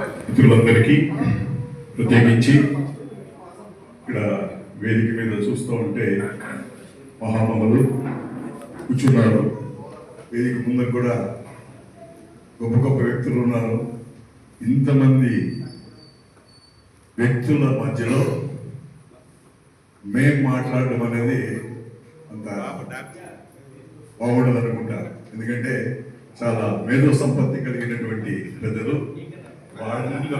మిత్రులందరికీ ప్రత్యేకించి ఇక్కడ వేదిక మీద చూస్తూ ఉంటే మహామహులు కూర్చున్నారు. వేదిక ముందు కూడా గొప్ప గొప్ప వ్యక్తులు ఉన్నారు. ఇంతమంది వ్యక్తుల మధ్యలో మేం మాట్లాడడం అనేది అంత బాగుండదు అనుకుంటారు ఎందుకంటే చాలా మేధో సంపత్తి కలిగినటువంటి పెద్దలు వాళ్ళందరూ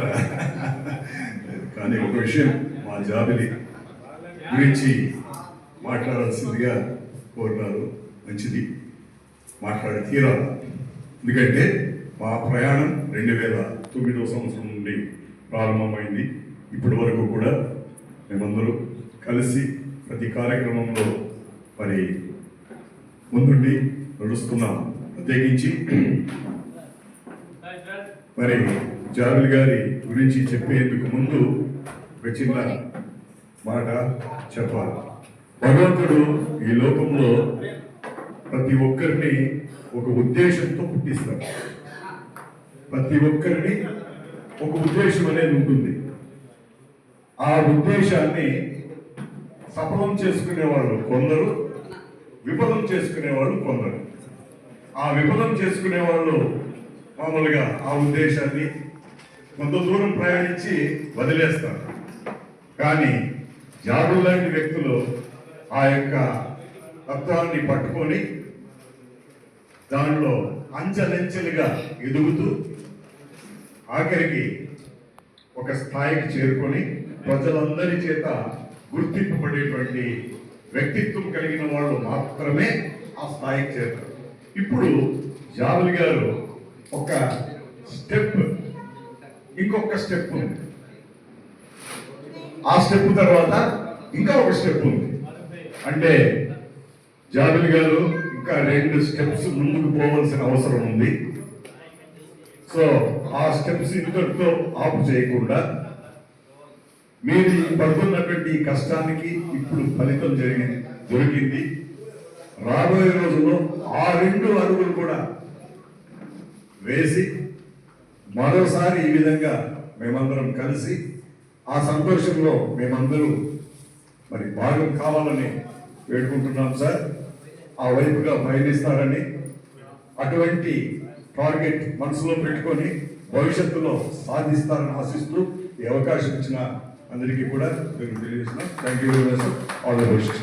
కానీ ఒక విషయం మా జాబిలి గురించి మాట్లాడాల్సిందిగా కోరుతారు. మంచిది. మాట్లాడే తీరాలి. ఎందుకంటే మా ప్రయాణం రెండు వేల తొమ్మిదవ సంవత్సరం నుండి ప్రారంభమైంది. ఇప్పటి వరకు కూడా మేమందరూ కలిసి ప్రతి కార్యక్రమంలో మరి ముందుండి నడుస్తున్నాం. ప్రత్యేకించి మరి జాబిల్ గారి గురించి చెప్పేందుకు ముందు ఒక చిన్న మాట చెప్పాలి. భగవంతుడు ఈ లోకంలో ప్రతి ఒక్కరిని ఒక ఉద్దేశంతో పుట్టిస్తాడు. ప్రతి ఒక్కరిని ఒక ఉద్దేశం అనేది ఉంటుంది. ఆ ఉద్దేశాన్ని సఫలం చేసుకునే వాళ్ళు కొందరు విఫలం చేసుకునేవాళ్ళు కొందరు. ఆ విఫలం చేసుకునే వాళ్ళు మామూలుగా ఆ ఉద్దేశాన్ని కొంత దూరం ప్రయాణించి వదిలేస్తారు. కానీ జాబు లాంటి వ్యక్తులు ఆ యొక్క తత్వాన్ని పట్టుకొని దానిలో అంచెలంచెలుగా ఎదుగుతూ ఆఖరికి ఒక స్థాయికి చేరుకొని ప్రజలందరి చేత గుర్తింపబడేటువంటి వ్యక్తిత్వం కలిగిన వాళ్ళు మాత్రమే ఆ స్థాయికి చేరుతారు. ఇప్పుడు జావులి గారు ఒక స్టెప్. ఇంకొక స్టెప్ ఉంది. ఆ స్టెప్ తర్వాత ఇంకా ఒక స్టెప్ ఉంది. అంటే జాబిల్ గారు ఇంకా రెండు స్టెప్స్ ముందుకు పోవాల్సిన అవసరం ఉంది. సో ఆ స్టెప్స్ ఇంతటితో ఆపు చేయకుండా మీరు పడుతున్నటువంటి ఈ కష్టానికి ఇప్పుడు ఫలితం జరిగింది దొరికింది. రాబోయే రోజుల్లో ఆ రెండు అడుగులు కూడా వేసి మరోసారి ఈ విధంగా మేమందరం కలిసి ఆ సంతోషంలో మేమందరూ మరి భాగం కావాలని వేడుకుంటున్నాం సార్. ఆ వైపుగా పయనిస్తారని అటువంటి టార్గెట్ మనసులో పెట్టుకొని భవిష్యత్తులో సాధిస్తారని ఆశిస్తూ ఈ అవకాశం ఇచ్చిన అందరికీ కూడా నేను తెలియజేస్తున్నాం thank you very much all the best